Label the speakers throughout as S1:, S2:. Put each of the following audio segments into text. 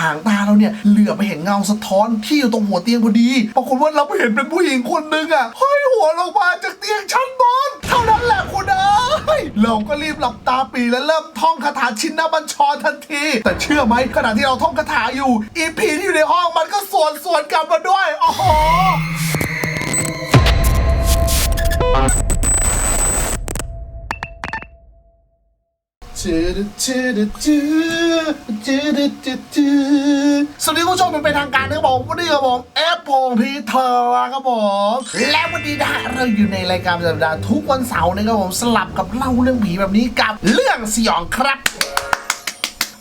S1: หางตาเราเนี่ยเหลือบไปเห็นเงาสะท้อนที่อยู่ตรงหัวเตียงพอดีปรากฏว่าเราไปเห็นเป็นผู้หญิงคนหนึ่งอะห้อยหัวลงมาจากเตียงชั้นบนเท่านั้นแหละคุณเอ้ยเราก็รีบหลับตาปีและเริ่มท่องคาถาชินนบัญชรทันที แต่เชื่อไหมขณะที่เราท่องคาถาอยู่อีพีที่อยู่ในห้องมันก็สวนสวนกลับมาด้วยโอ้โห จืดจืดจืดจืดจืดจืดสวัสดีผู้ชมมันเป็นทางการนะครับผมวันนี้ครับผมแอปพงพีเทอร์ครับผมและวันนี้นะเราอยู่ในรายการประจำสัปดาห์ทุกวันเสาร์นะครับผมสลับกับเล่าเรื่องผีแบบนี้กับเรื่องสยองครับ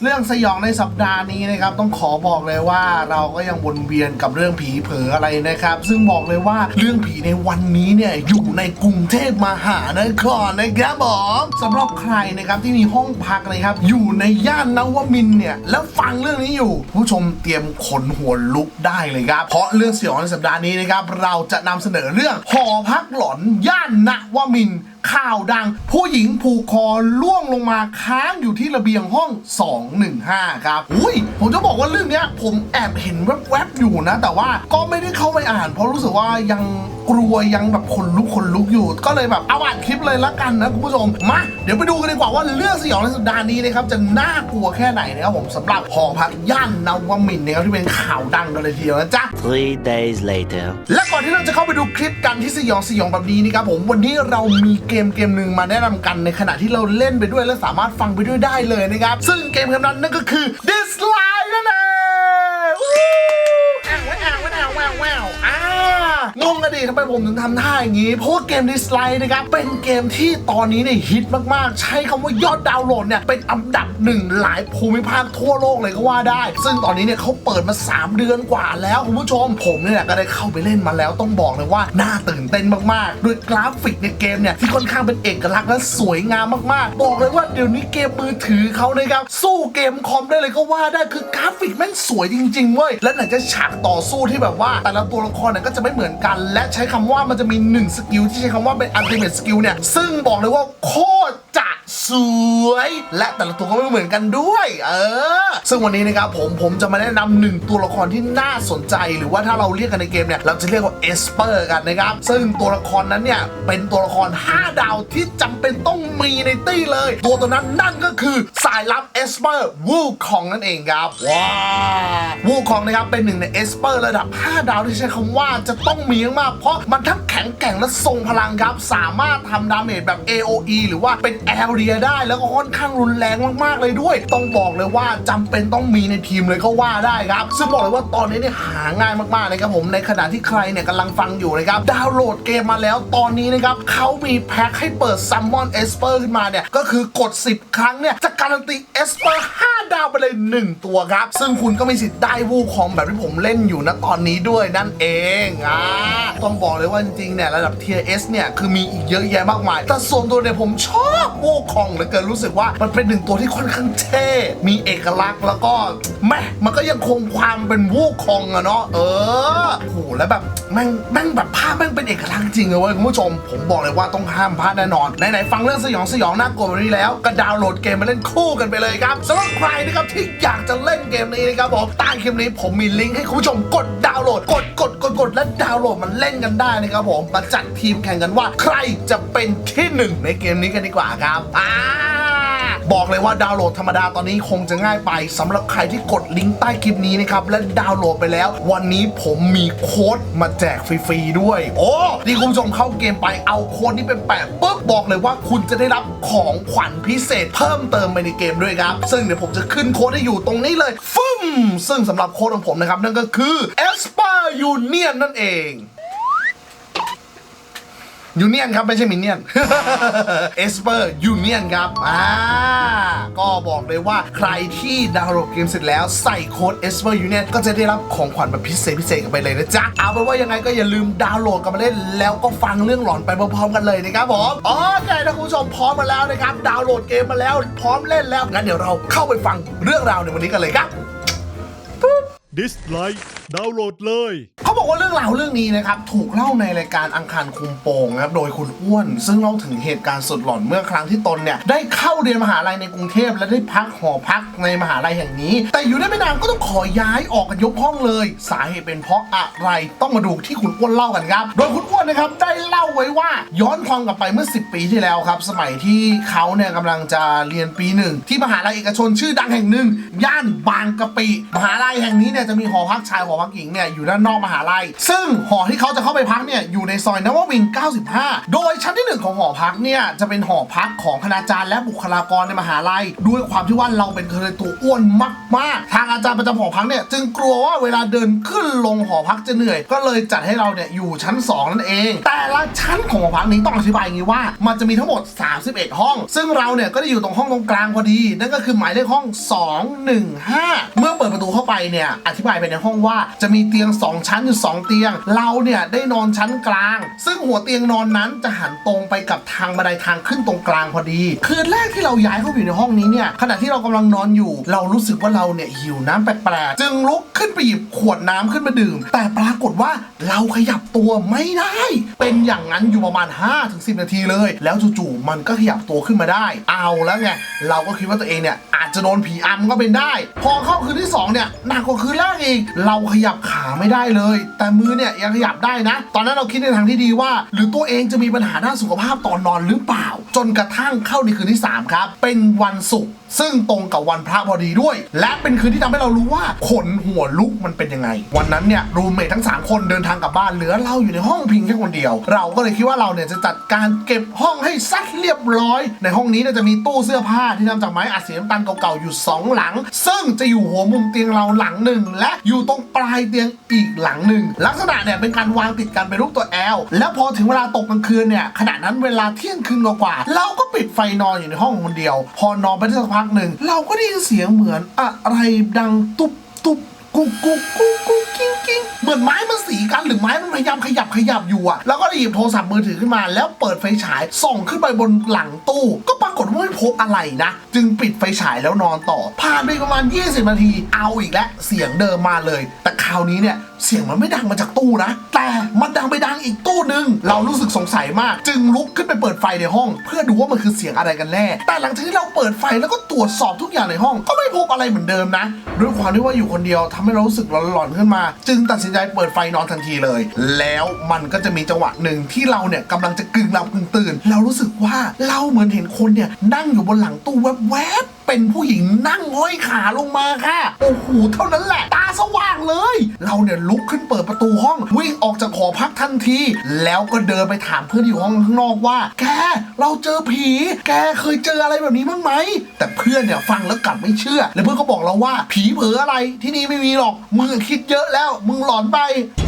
S1: เรื่องสยองในสัปดาห์นี้นะครับ ต้องขอบอกเลยว่าเราก็ยังวนเวียนกับเรื่องผีเผออะไรนะครับ ซึ่งบอกเลยว่าเรื่องผีในวันนี้เนี่ยอยู่ในกรุงเทพมหานครนะครับผมสำหรับใครนะครับที่มีห้องพักนะครับ อยู่ในย่านนวมินเนี่ยแล้วฟังเรื่องนี้อยู่ ผู้ชมเตรียมขนหัวลุกได้เลยครับ เพราะเรื่องสยองในสัปดาห์นี้นะครับ เราจะนำเสนอเรื่องหอพักหลอนย่านนวมิน ข่าวดัง ผู้หญิงผูกคอล่วงลงมาค้างอยู่ที่ระเบียงห้อง 215 ครับ อุ้ย ผมจะบอกว่าเรื่องเนี้ยผมแอบเห็นแวบๆอยู่นะ แต่ว่าก็ไม่ได้เข้าไปอ่าน เพราะรู้สึกว่ายัง กลัวยังแบบขนลุกขนลุกอยู่ ก็เลยแบบเอาอ่านคลิปเลยละกันนะคุณผู้ชมมาเดี๋ยวไปดูกันดีกว่าว่าเรื่องสยองในสัปดาห์นี้นะครับจะน่ากลัวแค่ไหนนะครับผมสำหรับหอพักย่านนวมินทร์นะครับที่เป็นข่าวดังกันเลยทีเดียวนะจ๊ะ
S2: Three days later.
S1: และก่อนที่เราจะเข้าไปดูคลิปกันที่สยองสยองแบบนี้นี่ครับผมวันนี้เรามีเกมเกมหนึ่งมาแนะนำกันในขณะที่เราเล่นไปด้วยและสามารถฟังไปด้วยได้เลยนะครับซึ่งเกมเกมนั้นนั่นก็คือ Dislike นั่นเอง งงกันดิทำไมผมถึงทำท่าอย่างนี้ เพราะว่าเกม Dislike นะครับ เป็นเกมที่ตอนนี้เนี่ยฮิตมากๆ ใช้คำว่ายอดดาวน์โหลดเนี่ย เป็นอันดับหนึ่งหลายภูมิภาคทั่วโลกเลยก็ว่าได้ ซึ่งตอนนี้เนี่ยเขาเปิดมา 3 เดือนกว่าแล้วคุณผู้ชม ผมเนี่ยก็ได้เข้าไปเล่นมาแล้วต้องบอกเลยว่าน่าตื่นเต้นมากๆ ด้วยกราฟิกในเกมเนี่ยที่ค่อนข้างเป็นเอกลักษณ์และสวยงามมากๆ บอกเลยว่าเดี๋ยวนี้เกมมือถือเขานะครับสู้เกมคอมได้เลยก็ว่าได้คือกราฟิกแม่งสวยจริงๆเว้ยและไหนจะฉากต่อสู้ที่แบบว่า แต่ละตัวละครเนี่ยก็จะไม่เหมือนกัน และใช้คำว่ามันจะมีหนึ่งสกิลที่ใช้คำว่าเป็น ultimate skill เนี่ย ซึ่งบอกเลยว่าโคตรจะสวยและแต่ละตัวก็ไม่เหมือนกันด้วย เออ ซึ่งวันนี้นะครับผมผมจะมาแนะนำหนึ่งตัวละครที่น่าสนใจ หรือว่าถ้าเราเรียกกันในเกมเนี่ย เราจะเรียกว่าเอสเปอร์กันนะครับ ซึ่งตัวละครนั้นเนี่ยเป็นตัวละคร 5 ดาวที่จำเป็นต้อง ในตี้เลย ตัวตัวนั้นนั่นก็คือสายลับเอสเปอร์วูคองนั่นเองครับ ว้าววูคองนะครับเป็นหนึ่งในเอสเปอร์ระดับ 5 ดาวที่ใช้คำว่าจะต้องมีมากๆเพราะมันทั้งแข็งแกร่งและทรงพลังครับ สามารถทำดาเมจแบบ AOE หรือว่าเป็นแอเรียได้แล้วก็ค่อนข้างรุนแรงมากๆเลยด้วย ต้องบอกเลยว่าจำเป็นต้องมีในทีมเลยก็ว่าได้ครับ ซึ่งบอกเลยว่าตอนนี้เนี่ยหาง่ายมากๆเลยครับผมในขณะที่ใครเนี่ยกำลังฟังอยู่นะครับดาวน์โหลดเกมมาแล้วตอนนี้นะครับเขามีแพ็คให้เปิดซัมมอนเอสเปอร์ขึ้นมาเนี่ยก็คือกด 10 ครั้งเนี่ยจะการันตีเอสเปอร์5 ดาวไปเลย 1 ตัวครับ ซึ่งคุณก็มีสิทธิ์ได้วูคองแบบที่ผมเล่นอยู่นะตอนนี้ด้วยนั่นเองอ่าต้องบอกเลยว่าจริงๆเนี่ยระดับเทียเอสเนี่ยคือมีอีกเยอะแยะมากมาย แต่ส่วนตัวเนี่ยผมชอบวูคองเหลือเกินรู้สึกว่ามันเป็นหนึ่งตัวที่ค่อนข้างเท่มีเอกลักษณ์แล้วก็แม่มันก็ยังคงความเป็นวูคองอะเนาะเออโหแล้วแบบแม่งแม่งแบบภาพแม่งเป็นเอกลักษณ์จริงเลยเว้ยคุณผู้ชม ผมบอกเลยว่าต้องห้ามพลาดแน่นอนไหนๆฟังเรื่องสยองสยองน่ากลัวแบบนี้แล้ว ก็ดาวน์โหลดเกมมาเล่นคู่กันไปเลยครับสำหรับใครนะครับที่อยากจะเล่นเกมนี้นะครับผมใต้คลิปนี้ผมมีลิงก์ให้คุณผู้ชมกดดาวน์โหลด กดกดกดกดและดาวน์โหลดมันเล่นกันได้นะครับผมมาจัดทีมแข่งกันว่า ใครจะเป็นที่หนึ่งในเกมนี้กันดีกว่าครับอ่า บอกเลยว่าดาวน์โหลดธรรมดาตอนนี้คงจะง่ายไปสำหรับใครที่กดลิงก์ใต้คลิปนี้นะครับและดาวน์โหลดไปแล้ว วันนี้ผมมีโค้ดมาแจกฟรีๆด้วย โอ้นี่คุณผู้ชมเข้าเกมไปเอาโค้ดนี้ไปแปะปุ๊บบอกเลยว่าคุณจะได้รับของขวัญพิเศษเพิ่มเติมไปในเกมด้วยครับ ซึ่งเดี๋ยวผมจะขึ้นโค้ดให้อยู่ตรงนี้เลยฟึ่มซึ่งสำหรับโค้ดของผมนะครับนั่นก็คือ e s p a Union นั่นเอง ยูเนียนครับ ไม่ใช่มินเนี่ยนเอสเปอร์ยูเนียนครับอ่าก็บอกเลยว่าใครที่ดาวน์โหลดเกมเสร็จแล้วใส่โค้ดเอสเปอร์ยูเนียนก็จะได้รับของขวัญแบบพิเศษพิเศษกันไปเลยนะจ๊ะ เอาเป็นว่ายังไงก็อย่าลืมดาวน์โหลดกันมาเล่น แล้วก็ฟังเรื่องหลอนไปพร้อมๆกันเลยนะครับผมโอเคถ้าคุณผู้ชมพร้อมมาแล้วนะครับดาวน์โหลดเกมมาแล้วพร้อมเล่นแล้วงั้นเดี๋ยวเราเข้าไปฟังเรื่องราวในวันนี้กันเลยครับ
S3: ดิสไลค์ดาวน์โหลดเลย
S1: เขาบอกว่าเรื่องราวเรื่องนี้นะครับถูกเล่าในรายการอังคารคุมโปงนะครับโดยคุณอ้วน ซึ่งเล่าถึงเหตุการณ์สุดหลอนเมื่อครั้งที่ตนเนี่ยได้เข้าเรียนมหาลัยในกรุงเทพและได้พักหอพักในมหาลัยแห่งนี้ แต่อยู่ได้ไม่นานก็ต้องขอย้ายออกกันยกห้องเลย สาเหตุเป็นเพราะอะไรต้องมาดูที่คุณอ้วนเล่ากันครับ โดยคุณอ้วนนะครับได้เล่าไว้ว่าย้อนความกลับไปเมื่อ 10 ปีที่แล้วครับสมัยที่เขาเนี่ยกำลังจะเรียนปีหนึ่งที่มหาลัยเอกชนชื่อดังแห่งหนึ่งย่านบางกะปิมหาลัยแห่งนี้เนี่ยจะมีหอพักชายหอพักหญิงเนี่ยอยู่ด้านนอกมหาลัย ซึ่งหอที่เขาจะเข้าไปพักเนี่ยอยู่ในซอยนวมิน95 โดยชั้นที่หนึ่งของหอพักเนี่ยจะเป็นหอพักของคณาจารย์และบุคลากรในมหาลัย ด้วยความที่ว่าเราเป็นเคยตัวอ้วนมากๆ ทางอาจารย์ประจำหอพักเนี่ยจึงกลัวว่าเวลาเดินขึ้นลงหอพักจะเหนื่อย ก็เลยจัดให้เราเนี่ยอยู่ชั้น 2 นั่นเอง แต่ละชั้นของหอพักนี้ต้องอธิบายอย่างนี้ว่า มันจะมีทั้งหมด 31 ห้อง ซึ่งเราเนี่ยก็ได้อยู่ตรงห้องตรงกลางพอดี นั่นก็คือหมายเลขห้อง 215 เมื่อเปิดประตูเข้าไปเนี่ยอธิบายไปในห้องว่า จะมีเตียง 2 ชั้นอยู่2เตียง เราเนี่ยได้นอนชั้นกลาง ซึ่งหัวเตียงนอนนั้นจะหันตรงไปกับทางบันไดทางขึ้นตรงกลางพอดี คืนแรกที่เราย้ายเข้าไปอยู่ในห้องนี้เนี่ยขณะที่เรากำลังนอนอยู่ เรารู้สึกว่าเราเนี่ยหิวน้ำแปลกๆจึงลุกขึ้นไปหยิบขวดน้ำขึ้นมาดื่ม แต่ปรากฏว่าเราขยับตัวไม่ได้ เป็นอย่างนั้นอยู่ประมาณ 5-10 นาทีเลย แล้วจู่ๆมันก็ขยับตัวขึ้นมาได้ เอาแล้วไงเราก็คิดว่าตัวเองเนี่ยอาจจะโดนผีอำก็เป็นได้ พอเข้าคืนที่สองเนี่ยหนักกว่าคืนแรกอีก เราขยับขาไม่ได้เลย แต่มือเนี่ยยังขยับได้นะ ตอนนั้นเราคิดในทางที่ดีว่า หรือตัวเองจะมีปัญหาด้านสุขภาพตอนนอนหรือเปล่า จนกระทั่งเข้าในคืนที่ 3 ครับ เป็นวันศุกร์ซึ่งตรงกับวันพระพอดีด้วย และเป็นคืนที่ทำให้เรารู้ว่าขนหัวลุกมันเป็นยังไง วันนั้นเนี่ยรูมเมททั้ง 3 คนเดินทางกลับบ้านเหลือเราอยู่ในห้องพิงแค่คนเดียว เราก็เลยคิดว่าเราเนี่ยจะจัดการเก็บห้องให้ซัดเรียบร้อย ในห้องนี้เนี่ยจะมีตู้เสื้อผ้าที่ทำจากไม้อัดสีน้ำตาลเก่าๆอยู่ 2 หลัง ซึ่งจะอยู่หัวมุมเตียงเราหลังหนึ่งและอยู่ตรงปลายเตียงอีกหลังหนึ่งลักษณะเนี่ยเป็นการวางติดกันเป็นรูปตัวแอลแล้วพอถึงเวลาตกกลางคืนเนี่ยขณะนั้นเวลาเที่ยงคืนกว่าเราก็ ปิดไฟนอนอยู่ในห้องคนเดียว พอนอนไปได้สักพักหนึ่งเราก็ได้ยินเสียงเหมือนอะไรดังตุบตุบ กุ๊กกุ๊กกุ๊กกุ๊กกิ้งกิ้งเหมือนไม้มันสีกันหรือไม้มันพยายามขยับขยับอยู่อะแล้วก็หยิบโทรศัพท์มือถือขึ้นมา แล้วเปิดไฟฉายส่องขึ้นไปบนหลังตู้ ก็ปรากฏว่าไม่พบอะไรนะ จึงปิดไฟฉายแล้วนอนต่อผ่านไปประมาณ 20 นาที เอาอีกแล้วเสียงเดิมมาเลย แต่คราวนี้เนี่ยเสียงมันไม่ดังมาจากตู้นะ แต่มันดังไปดังอีกตู้หนึ่งเรารู้สึกสงสัยมาก จึงลุกขึ้นไปเปิดไฟในห้อง เพื่อดูว่ามันคือเสียงอะไรกันแน่ แต่หลังจากที่เราเปิดไฟแล้วก็ตรวจสอบทุกอย่างในห้อง ก็ไม่พบอะไรเหมือนเดิมนะด้วยความที่ว่าอยู่คนเดียวทำให้เรารู้สึกหลอนๆขึ้นมา จึงตัดสินใจเปิดไฟนอนทันทีเลย แล้วมันก็จะมีจังหวะหนึ่งที่เราเนี่ยกำลังจะกึ่งหลับกึ่งตื่น เรารู้สึกว่าเราเหมือนเห็นคนเนี่ยนั่งอยู่บนหลังตู้แวบๆ เป็นผู้หญิงนั่งห้อยขาลงมาค่ะ โอ้โห เท่านั้นแหละ ตาสว่างเลย เราเนี่ยลุกขึ้นเปิดประตูห้อง วิ่งออกจากหอพักทันที แล้วก็เดินไปถามเพื่อนที่อยู่ห้องข้างนอกว่า แก เราเจอผี แกเคยเจออะไรแบบนี้บ้างไหม แต่เพื่อนเนี่ยฟังแล้วกลับไม่เชื่อ แล้วเพื่อนก็บอกเราว่า ผีเผลออะไรที่นี่ไม่มีหรอก มึงคิดเยอะแล้ว มึงหลอนไป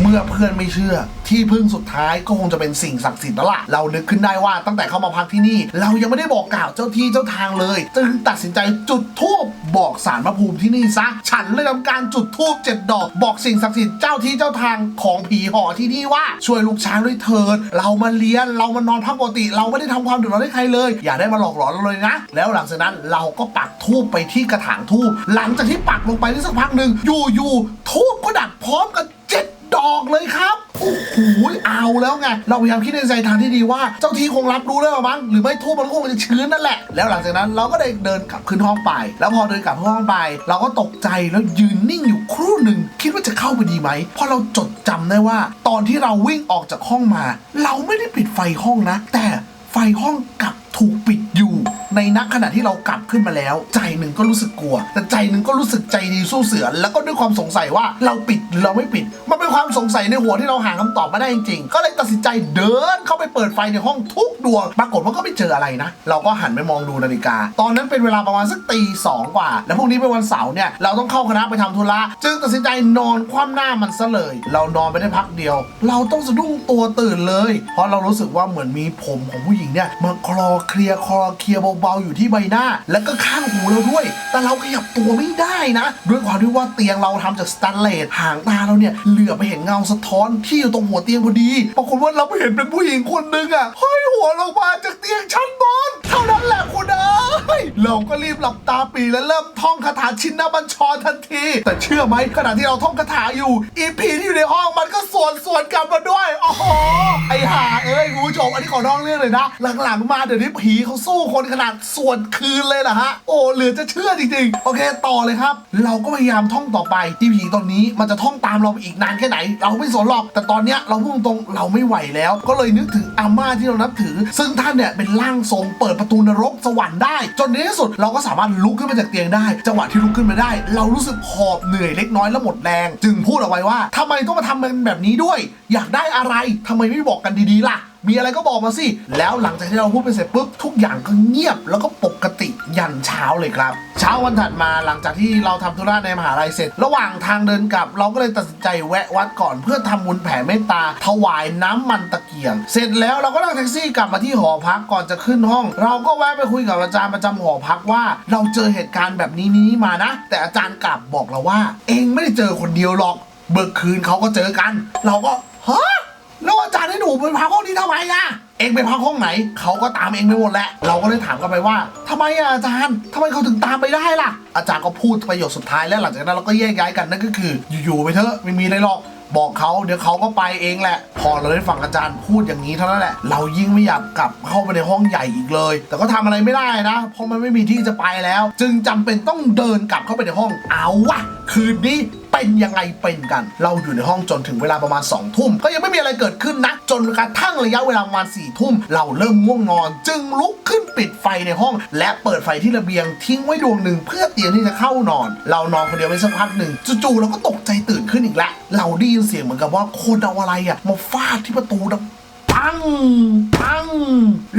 S1: มื่อเพื่อนไม่เชื่อ ที่พึ่งสุดท้ายก็คงจะเป็นสิ่งศักดิ์สิทธิ์แล้วล่ะเรานึกขึ้นได้ว่าตั้งแต่เข้ามาพักที่นี่ เรายังไม่ได้บอกกล่าวเจ้าที่เจ้าทางเลย จึงตัดสินใจจุดธูปบอกสารพระภูมิที่นี่ซะฉันเลยทำการจุดธูปเจ็ดดอก บอกสิ่งศักดิ์สิทธิ์เจ้าที่เจ้าทางของผีห่อที่นี่ว่าช่วยลูกช้างด้วยเถิดเรามาเรียนเรามานอนพักปกติ เราไม่ได้ทำความเดือดร้อนให้ใครเลย อย่าได้มาหลอกหลอนเราเลยนะ แล้วหลังจากนั้นเราก็ปักธูปไปที่กระถางธูปหลังจากที่ปักลงไปได้สักพักหนึ่งอยู่ๆธูปก็ดับพร้อมกัน ดอกเลยครับ โอ้โหเอาแล้วไง เราพยายามคิดในใจทางที่ดีว่า เจ้าที่คงรับรู้แล้วมั้งหรือไม่ทูบมันคงจะชื้นนั่นแหละ แล้วหลังจากนั้นเราก็ได้เดินกลับขึ้นห้องไป แล้วพอเดินกลับห้องไป เราก็ตกใจแล้วยืนนิ่งอยู่ครู่หนึ่งคิดว่าจะเข้าไปดีไหมเพราะเราจดจำได้ว่า ตอนที่เราวิ่งออกจากห้องมา เราไม่ได้ปิดไฟห้องนะ แต่ไฟห้องกลับถูกปิดอยู่ ในนักขณะที่เรากลับขึ้นมาแล้ว ใจหนึ่งก็รู้สึกกลัว แต่ใจหนึ่งก็รู้สึกใจดีสู้เสือ แล้วก็ด้วยความสงสัยว่าเราปิดหรือเราไม่ปิด มันเป็นความสงสัยในหัวที่เราหาคำตอบไม่ได้จริงๆ ก็เลยตัดสินใจเดินเข้าไปเปิดไฟในห้องทุกดวง ปรากฏว่าก็ไม่เจออะไรนะ เราก็หันไปมองดูนาฬิกา ตอนนั้นเป็นเวลาประมาณสักตีสองกว่า แล้วพรุ่งนี้เป็นวันเสาร์เนี่ย เราต้องเข้าคณะไปทำธุระ จึงตัดสินใจนอนคว่ำหน้ามันซะเลย เรานอนไปได้พักเดียว เราต้องสะดุ้งตัวตื่นเลย เพราะเรารู้สึกว่าเหมือนมีผมของผู้หญิงเนี่ยมาคลอเคลียคลอเคลียร์เบาๆอยู่ที่ใบหน้า แล้วก็ข้างหูเราด้วย แต่เราขยับตัวไม่ได้นะ ด้วยความที่ว่าเตียงเราทำจากสแตนเลสหางตาเราเนี่ยเหลือไปเห็นเงาสะท้อนที่อยู่ตรงหัวเตียงพอดีปรากฏว่าเราไปเห็นเป็นผู้หญิงคนหนึ่งอะห้อยหัวลงมาจากเตียงชั้นบนเท่านั้นแหละคุณเอ๋ ยเราก็รีบหลับตาปีและเริ่มท่องคาถาชินนบัญชรทันที แต่เชื่อไหมขณะที่เราท่องคาถาอยู่อีพีที่อยู่ในห้องมันก็สวนสวนกลับมาด้วยโอ้โหไอห่าเอ้ยคุณผู้ชมอันนี้ขอร้องเรื่องเลยนะ หลังๆมาเดี๋ยวนี้ผีเขาสู้คนขนาดสวนคืนเลยนะฮะโอ้เหลือจะเชื่อจริงๆ โอเคต่อเลยครับ เราก็พยายามท่องต่อไปที่ผีตอนนี้มันจะท่องตามเราไปอีกนานแค่ไหน เราไม่สนหรอก แต่ตอนเนี้ยเราพูดตรงเราไม่ไหวแล้ว ก็เลยนึกถึงอาม่าที่เรานับถือ ซึ่งท่านเนี่ยเป็นร่างทรงเปิดประตูนรกสวรรค์ได้จนในที่สุดเราก็สามารถลุกขึ้นมาจากเตียงได้ จังหวะที่ลุกขึ้นมาได้ เรารู้สึกหอบเหนื่อยเล็กน้อยและหมดแรง จึงพูดเอาไว้ว่าทำไมต้องมาทำมันแบบนี้ด้วย อยากได้อะไรทำไมไม่บอกกันดีๆล่ะ มีอะไรก็บอกมาสิ แล้วหลังจากที่เราพูดไปเสร็จปุ๊บทุกอย่างก็เงียบแล้วก็ปกติยันเช้าเลยครับ เช้าวันถัดมาหลังจากที่เราทำธุระในมหาลัยเสร็จ ระหว่างทางเดินกลับ เราก็เลยตัดสินใจแวะวัดก่อนเพื่อทำบุญแผ่เมตตา ถวายน้ำมันตะเกียง เสร็จแล้วเราก็นั่งแท็กซี่กลับมาที่หอพักก่อนจะขึ้นห้อง เราก็แวะไปคุยกับอาจารย์ประจำหอพักว่า เราเจอเหตุการณ์แบบนี้นี้มานะ แต่อาจารย์กลับบอกเราว่า เองไม่ได้เจอคนเดียวหรอก เบิกคืนเขาก็เจอกัน เราก็ฮะ แล้วอาจารย์ให้หนูไปพักห้องนี้ทำไมอะเองไปพักห้องไหน เขาก็ตามเองไปหมดแหละ เราก็เลยถามกันไปว่าทำไมอะอาจารย์ทำไมเขาถึงตามไปได้ล่ะ อาจารย์ก็พูดประโยคสุดท้ายแล้วหลังจากนั้นเราก็แยกย้ายกันนั่นก็คืออยู่ๆไปเถอะไม่มีอะไรหรอกบอกเขาเดี๋ยวเขาก็ไปเองแหละ พอเราได้ฟังอาจารย์พูดอย่างนี้เท่านั้นแหละ เรายิ่งไม่อยากกลับเข้าไปในห้องใหญ่อีกเลย แต่ก็ทำอะไรไม่ได้นะ เพราะมันไม่มีที่จะไปแล้ว จึงจำเป็นต้องเดินกลับเข้าไปในห้องเอาวะคืนนี้ เป็นยังไงเป็นกัน เราอยู่ในห้องจนถึงเวลาประมาณ2องทุ่มก็ยังไม่มีอะไรเกิดขึ้นนะ จนกระทั่งระยะเวลาประมาณ4ี่ทุ่มเราเริ่มง่วงนอน จึงลุกขึ้นปิดไฟในห้อง และเปิดไฟที่ระเบียงทิ้งไว้ดวงหนึ่งเพื่อเตรียมที่จะเข้านอน เรานอนคนเดียวไปสักพักหนึ่งจู่ๆเราก็ตกใจตื่นขึ้นอีกแล้วเราได้ยินเสียงเหมือนกับว่าคนเอาอะไรอะมาฟาดที่ประตูดัง ปังปัง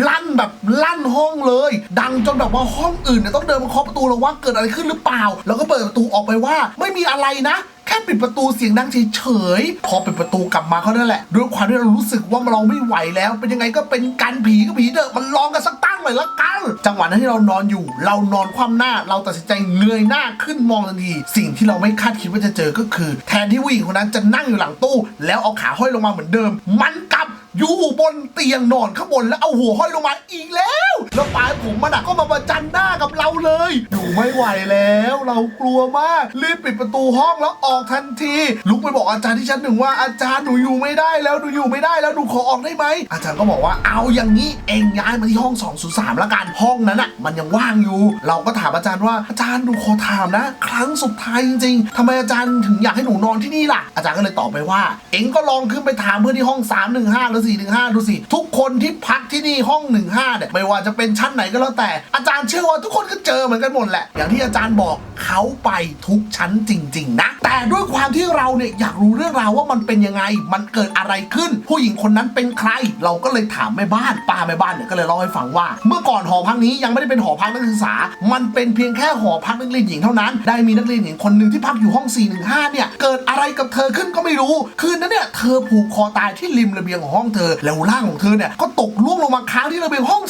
S1: ลั่นแบบลั่นห้องเลย ดังจนแบบว่าห้องอื่นเนี่ยต้องเดินมาเคาะประตูแล้วว่าเกิดอะไรขึ้นหรือเปล่า แล้วก็เปิดประตูออกไปว่า ไม่มีอะไรนะแค่ปิดประตูเสียงดังเฉยๆ พอปิดประตูกลับมาเขานั่นแหละ ด้วยความที่เรารู้สึกว่าเราไม่ไหวแล้ว เป็นยังไงก็เป็นกันผีก็ผีเถอะมันลองกันสักตั้งหน่อยละกัน จังหวะนั้นที่เรานอนอยู่ เรานอนคว่ำหน้า เราตัดสินใจเงยหน้าขึ้นมองทันที สิ่งที่เราไม่คาดคิดว่าจะเจอก็คือ แทนที่ผู้หญิงคนนั้นจะนั่งอยู่หลังตู้ แล้วเอาขาห้อยลงมาเหมือนเดิม มันกลับ อยู่บนเตียงนอนข้างบนแล้วเอาหัวห้อยลงมาอีกแล้ว แล้วปลายผมมันอะก็มาประจันหน้ากับเราเลย อยู่ไม่ไหวแล้ว เรากลัวมากรีบปิดประตูห้องแล้วออกทันที ลุกไปบอกอาจารย์ที่ชั้นหนึ่งว่าอาจารย์หนูอยู่ไม่ได้แล้วหนูอยู่ไม่ได้แล้วหนูขอออกได้ไหมอาจารย์ก็บอกว่าเอาอย่างนี้เองย้ายมาที่ห้อง 203แล้วกันห้องนั้นอะมันยังว่างอยู่ เราก็ถามอาจารย์ว่าอาจารย์หนูขอถามนะ ครั้งสุดท้ายจริงๆทำไมอาจารย์ถึงอยากให้หนูนอนที่นี่ล่ะอาจารย์ก็เลยตอบไปว่า เองก็ลองขึ้นไปถามเพื่อนที่ห้อง315หรือ415 ดูสิ ทุกคนที่พักที่นี่ห้อง 15เนี่ยไม่ว่าจะเป็นชั้นไหนก็แล้วแต่ อาจารย์เชื่อว่าทุกคนก็เจอเหมือนกันหมดแหละ อย่างที่อาจารย์บอกเขาไปทุกชั้นจริง ๆ นะ แต่ด้วยความที่เราเนี่ยอยากรู้เรื่องราวว่ามันเป็นยังไง มันเกิดอะไรขึ้น ผู้หญิงคนนั้นเป็นใคร เราก็เลยถามแม่บ้านป้าแม่บ้านเนี่ยก็เลยเล่าให้ฟังว่า เมื่อก่อนหอพักนี้ยังไม่ได้เป็นหอพักนักศึกษา มันเป็นเพียงแค่หอพักนักเรียนหญิงเท่านั้น ได้มีนักเรียนหญิงคนหนึ่งที่พักอยู่ห้อง 415 เนี่ย เกิดอะไรกับเธอขึ้นก็ไม่รู้ คืนนั้นเนี่ยเธอผูกคอตายที่ริมระเบียงของห้องเธอ แล้วร่างของเธอเนี่ยก็ตกล่วงลงมาค้างที่ระเบียงห้อง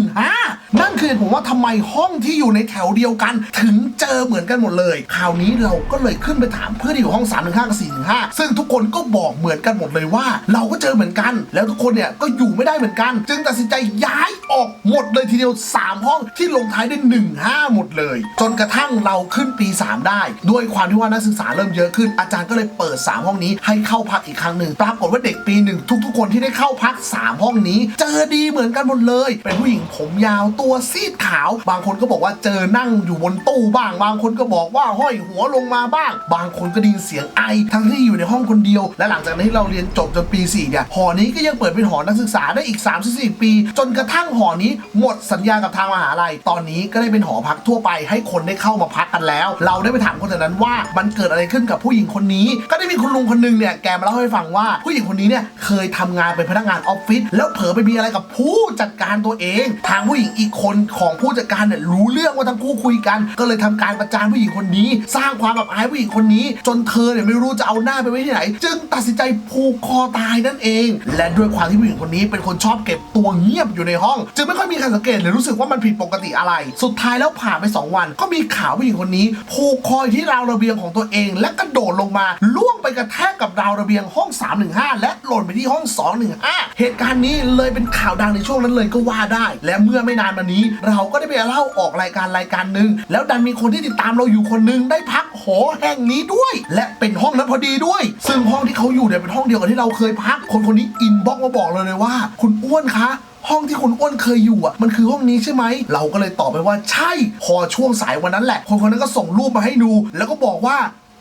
S1: 215 นั่นคือเหตุผมว่าทำไมห้องที่อยู่ในแถวเดียวกัน ถึงเจอเหมือนกันหมดเลย คราวนี้เราก็เลยขึ้นไปถามเพื่อนที่อยู่ห้อง 315กับ415 ซึ่งทุกคนก็บอกเหมือนกันหมดเลยว่า เราก็เจอเหมือนกัน แล้วทุกคนเนี่ยก็อยู่ไม่ได้เหมือนกัน จึงตัดสินใจย้ายออกหมดเลยทีเดียว 3 ห้องที่ลงท้ายด้วย15 หมดเลย จนกระทั่งเราขึ้นปี 3 ได้ ด้วยความที่ว่านักศึกษาเริ่มเยอะขึ้นอาจารย์ก็เลยเปิด 3 ห้องนี้ให้เข้าพักอีกครั้งหนึ่งปรากฏว่าเด็กปีหนึ่งทุกๆคนที่ได้เข้าพัก 3 ห้องนี้ เจอดีเหมือนกันหมดเลย เป็นผู้หญิงผมยาวตัวซีดขาว บางคนก็บอกว่าเจอนั่งอยู่บนตู้บ้าง บางคนก็บอกว่าห้อยหัวลงมาบ้าง บางคนก็ได้ยินเสียงไอ ทั้งที่อยู่ในห้องคนเดียว และหลังจากนั้นที่เราเรียนจบจนปี4เนี่ยหอนี้ก็ยังเปิดเป็นหอนักศึกษาได้อีก 3-4 ปี จนกระทั่งหอนี้หมดสัญญากับทางมหาลัย ตอนนี้ก็ได้เป็นหอพักทั่วไป ให้คนได้เข้ามาพักกันแล้ว เราได้ไปถามคนแถวนั้นว่ามันเกิดอะไรขึ้นกับผู้หญิงคนนี้ ก็ได้มีคุณลุงคนหนึงเนี่ยแกมาเล่าให้ฟังว่าผู้หญิงคนนี้เนี่ยเคยทำงานเป็นพนักงานออฟฟิศแล้วเผลอไปมีอะไรกับผู้จัดการตัวเอง ทางผู้หญิงอีกคนของผู้จัดการเนี่ยรู้เรื่องว่าทั้งคู่คุยกัน ก็เลยทำการประจานผู้หญิงคนนี้ สร้างความแบบอายผู้หญิงคนนี้ จนเธอเนี่ยไม่รู้จะเอาหน้าไปไว้ที่ไหน จึงตัดสินใจผูกคอตายนั่นเอง และด้วยความที่ผู้หญิงคนนี้เป็นคนชอบเก็บตัวเงียบอยู่ในห้อง จึงไม่ค่อยมีใครสังเกตหรือรู้สึกว่ามันผิดปกติอะไร สุดท้ายแล้วผ่านไป 2 วัน ก็มีข่าวผู้หญิงคนนี้ผูกคอที่ราวระเบียงของตัวเอง และกระโดดลงมาล่วงไปกระแทกกับราวระเบียงห้อง 315 และหล่นไปที่ห้อง215 เหตุการณ์นี้เลยเป็นข่าวดังในช่วงนั้นเลยก็ว่าได้ และเมื่อไม่นานมานี้ เราก็ได้ไปเล่าออกรายการรายการหนึ่งแล้วดันมีคนที่ติดตามเราอยู่คนหนึงได้พักหอแห่งนี้ด้วย และเป็นห้องนั้นพอดีด้วย ซึ่งห้องที่เขาอยู่เนี่ยเป็นห้องเดียวกับที่เราเคยพัก คนคนนี้อินบ็อกมาบอกเลยเลยว่า คุณอ้วนคะห้องที่คุณอ้วนเคยอยู่อะมันคือห้องนี้ใช่ไหม เราก็เลยตอบไปว่าใช่ พอช่วงสายวันนั้นแหละ คนคนนั้นก็ส่งรูปมาให้ดู แล้วก็บอกว่า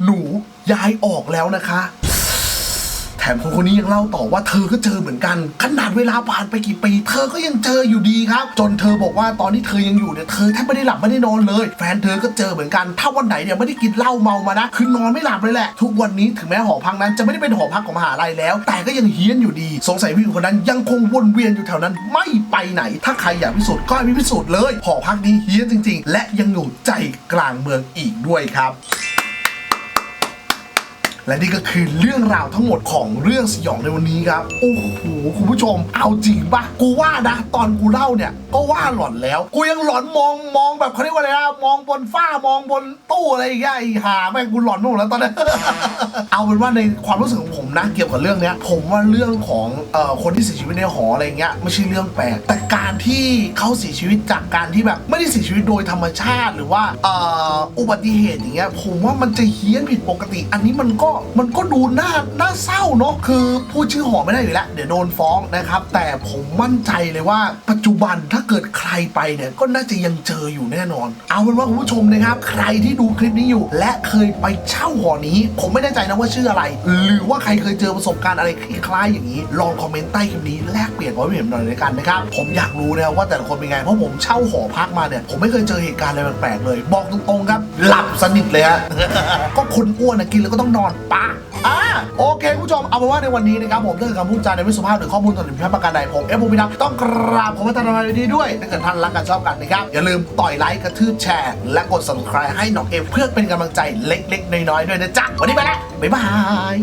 S1: หนูย้ายออกแล้วนะคะ มคนคนนี้ยังเล่าต่อว่าเธอก็เจอเหมือนกัน ขนาดเวลาผ่านไปกี่ปี เธอก็ยังเจออยู่ดีครับ จนเธอบอกว่าตอนที่เธอยังอยู่เนี่ยเธอแทบไม่ได้หลับไม่ได้นอนเลย แฟนเธอก็เจอเหมือนกัน ถ้าวันไหนเนี่ยไม่ได้กินเหล้าเมามานะคือนอนไม่หลับเลยแหละ ทุกวันนี้ถึงแม้หอพักนั้นจะไม่ได้เป็นหอพักของมหาลัยแล้ว แต่ก็ยังเฮี้ยนอยู่ดี สงสัยผู้หญิงคนนั้นยังคงวนเวียนอยู่แถวนั้นไม่ไปไหน ถ้าใครอยากพิสูจน์ก็ให้พิสูจน์เลยหอพักนี้เฮี้ยนจริง ๆ และยังอยู่ใจกลางเมืองอีกด้วยครับ และนี่ก็คือเรื่องราวทั้งหมดของเรื่องสยองในวันนี้ครับ โอ้โหคุณผู้ชม เอาจริงปะกูว่านะ ตอนกูเล่าเนี่ย ก็ว่าหลอนแล้ว กูยังหลอนมองมองแบบเขาเรียกว่าอะไรนะมองบนฝ้ามองบนตู้อะไรอย่างเงี้ยไอ้ห่าแม่งกูหลอนไปหมดแล้วตอนนี้ เอาเป็นว่าในความรู้สึกของผมนะเกี่ยวกับเรื่องเนี้ย ผมว่าเรื่องของเอ่อคนที่เสียชีวิตในหออะไรเงี้ยไม่ใช่เรื่องแปลกแต่การที่เขาเสียชีวิตจากการที่แบบไม่ได้เสียชีวิตโดยธรรมชาติหรือว่าเอ่ออุบัติเหตุอย่างเงี้ยผมว่ามันจะเฮี้ยนผิดปกติ อันนี้มันก็มันก็ดูน่าน่าเศร้าเนาะคือพูดชื่อหอไม่ได้อยู่แล้วเดี๋ยวโดนฟ้องนะครับ แต่ผมมั่นใจเลยว่าปัจจุบันถ้าเกิดใครไปเนี่ยก็น่าจะยังเจออยู่แน่นอน เอาเป็นว่าคุณผู้ชมนะครับ ใครที่ดูคลิปนี้อยู่ และเคยไปเช่าหอนี้ ผมไม่แน่ใจนะว่าชื่ออะไร หรือว่าใครเคยเจอประสบการณ์อะไรคล้ายๆอย่างนี้ ลองคอมเมนต์ใต้คลิปนี้แลกเปลี่ยนความเห็นหน่อยเลยกันนะครับผมอยากรู้นะว่าแต่ละคนเป็นไงเพราะผมเช่าหอพักมาเนี่ยผมไม่เคยเจอเหตุการณ์อะไรแปลกๆเลย บอกตรงๆครับ หลับสนิทเลยฮะก็คนอ้วนนะกินแล้วก็ต้องนอนปะอ่าโอเคคุณผู้ชมเอาเป็นว่าในวันนี้นะครับผมถ้าเกิดคำพูดจาในไม่สุภาพหรือข้อมูลต่างๆผิดพลาดประการใดผมเอฟผมพิทักษ์ต้องกราบขอพัฒนาในดีด้วย ถ้าเกิดท่านรักกันชอบกันนะครับ อย่าลืมต่อยไลค์กระทืบแชร์ และกด subscribe ให้น้องเอฟเพื่อเป็นกำลังใจเล็กๆ น้อยๆ ด้วยนะจ๊ะวันนี้ไปละบ๊ายบาย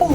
S1: ปู